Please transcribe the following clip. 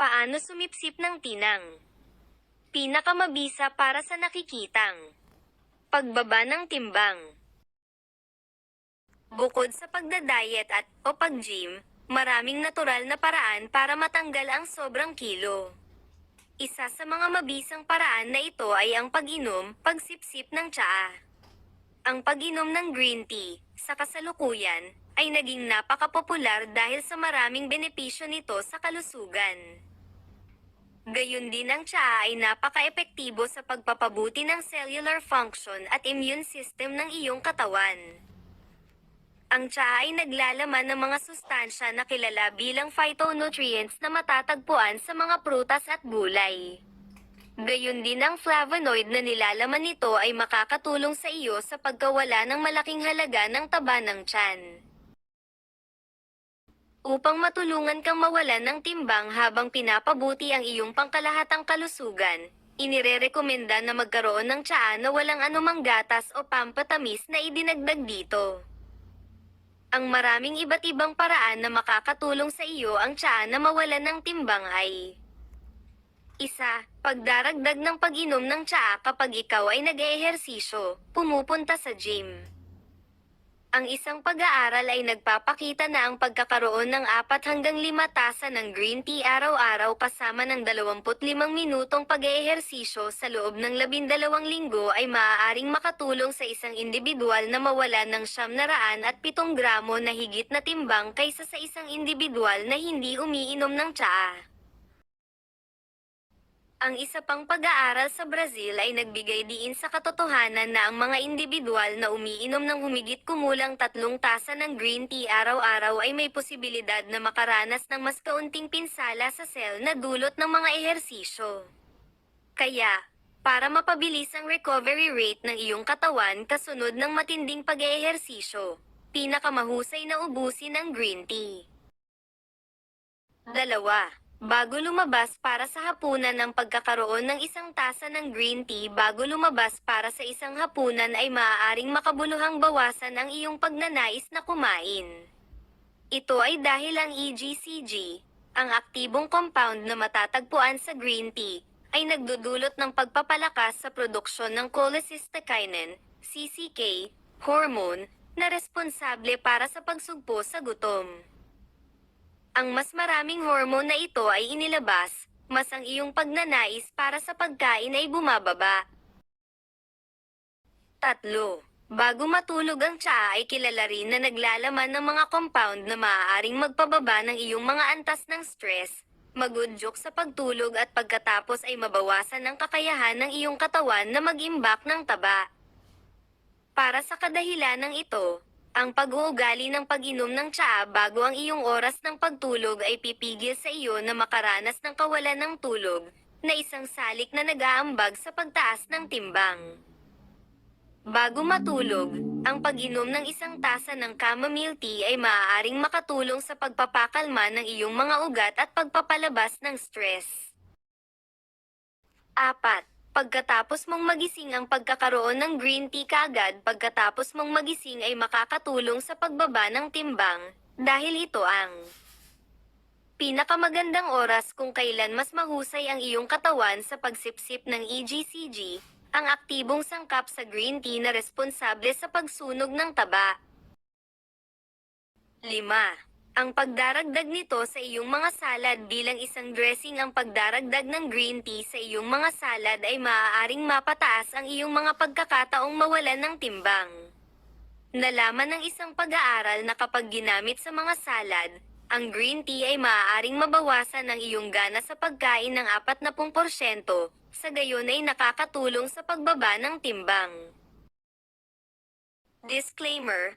Paano sumipsip ng tinang? Pinakamabisa para sa nakikitang. Pagbaba ng timbang. Bukod sa pagda-diet at o pag-gym, maraming natural na paraan para matanggal ang sobrang kilo. Isa sa mga mabisang paraan na ito ay ang pag-inom, pagsipsip ng tsaa. Ang pag-inom ng green tea, sa kasalukuyan, ay naging napakapopular dahil sa maraming benepisyo nito sa kalusugan. Gayun din ang tsaa ay napaka-epektibo sa pagpapabuti ng cellular function at immune system ng iyong katawan. Ang tsaa ay naglalaman ng mga sustansya na kilala bilang phytonutrients na matatagpuan sa mga prutas at gulay. Gayun din ang flavonoid na nilalaman nito ay makakatulong sa iyo sa pagkawala ng malaking halaga ng taba ng tiyan. Upang matulungan kang mawalan ng timbang habang pinapabuti ang iyong pangkalahatang kalusugan, inirerekomenda na magkaroon ng tsaa na walang anumang gatas o pampatamis na idinagdag dito. Ang maraming iba't ibang paraan na makakatulong sa iyo ang tsaa na mawalan ng timbang ay Isa, pagdaragdag ng pag-inom ng tsaa kapag ikaw ay nag-eehersisyo, pumupunta sa gym. Ang isang pag-aaral ay nagpapakita na ang pagkakaroon ng 4 hanggang 5 tasa ng green tea araw-araw kasama ng 25 minutong pag-eehersisyo sa loob ng 12 linggo ay maaaring makatulong sa isang individual na mawala ng 700 at 7 gramo na higit na timbang kaysa sa isang individual na hindi umiinom ng tsaa. Ang isa pang pag-aaral sa Brazil ay nagbigay diin sa katotohanan na ang mga individual na umiinom ng humigit kumulang tatlong tasa ng green tea araw-araw ay may posibilidad na makaranas ng mas kaunting pinsala sa cell na dulot ng mga ehersisyo. Kaya, para mapabilis ang recovery rate ng iyong katawan kasunod ng matinding pag-ehersisyo, pinakamahusay na ubusin ang green tea. Dalawa. Bago lumabas para sa hapunan ng pagkakaroon ng isang tasa ng green tea bago lumabas para sa isang hapunan ay maaaring makabuluhang bawasan ang iyong pagnanais na kumain. Ito ay dahil ang EGCG, ang aktibong compound na matatagpuan sa green tea, ay nagdudulot ng pagpapalakas sa produksyon ng cholecystokinin, CCK, hormone, na responsable para sa pagsugpo sa gutom. Ang mas maraming hormone na ito ay inilabas, mas ang iyong pagnanais para sa pagkain ay bumababa. Tatlo. Bago matulog ang tsaa ay kilala rin na naglalaman ng mga compound na maaaring magpababa ng iyong mga antas ng stress, magudyok sa pagtulog at pagkatapos ay mabawasan ang kakayahan ng iyong katawan na mag-imbak ng taba. Para sa kadahilan ng ito, ang pag-uugali ng pag-inom ng tsaa bago ang iyong oras ng pagtulog ay pipigil sa iyo na makaranas ng kawalan ng tulog, na isang salik na nag-aambag sa pagtaas ng timbang. Bago matulog, ang pag-inom ng isang tasa ng chamomile tea ay maaaring makatulong sa pagpapakalma ng iyong mga ugat at pagpapalabas ng stress. 4. Pagkatapos mong magising ang pagkakaroon ng green tea kaagad pagkatapos mong magising ay makakatulong sa pagbaba ng timbang, dahil ito ang pinakamagandang oras kung kailan mas mahusay ang iyong katawan sa pagsipsip ng EGCG, ang aktibong sangkap sa green tea na responsable sa pagsunog ng taba. 5. Ang pagdaragdag nito sa iyong mga salad bilang isang dressing ang pagdaragdag ng green tea sa iyong mga salad ay maaaring mapataas ang iyong mga pagkakataong mawalan ng timbang. Nalaman ng isang pag-aaral na kapag ginamit sa mga salad, ang green tea ay maaaring mabawasan ang iyong gana sa pagkain ng 40%, sa gayon ay nakakatulong sa pagbaba ng timbang. Disclaimer,